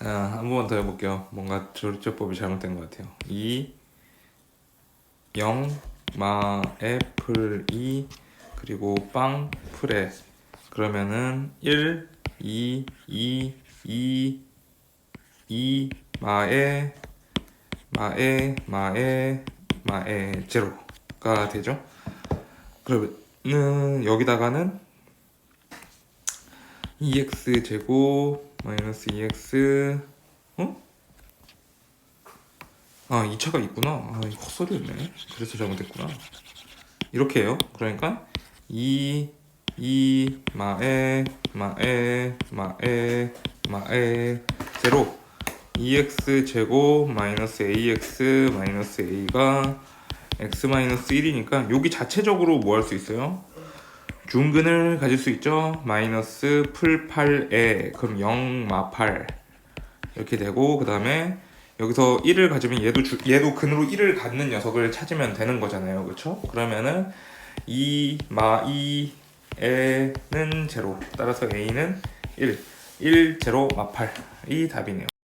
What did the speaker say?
아, 한 번만 더 해볼게요. 뭔가 조리법이 잘못된 것 같아요. 2, 0, 마, 애플, 2, 그리고 빵, 풀에. 그러면은 1, 2, 2, 2, 2, 마에, 마에, 마에, 마에, 제로가 되죠. 그러면은 여기다가는 2x 제곱 마이너스 2x 어? 아 2차가 있구나. 아 헛소리였네. 그래서 잘못했구나. 이렇게 해요. 그러니까 2 2 마에 마에 마에 마에 제로. 2x 제곱 마이너스 ax 마이너스 a가 x 마이너스 1이니까 여기 자체적으로 뭐 할 수 있어요? 중근을 가질 수 있죠. 마이너스 풀 8에 그럼 0마 8 이렇게 되고 그 다음에 여기서 1을 가지면 얘도 주, 얘도 근으로 1을 갖는 녀석을 찾으면 되는 거잖아요. 그렇죠? 그러면은 2마 2에는 제로 따라서 a는 1 1 제로 마 8이 답이네요.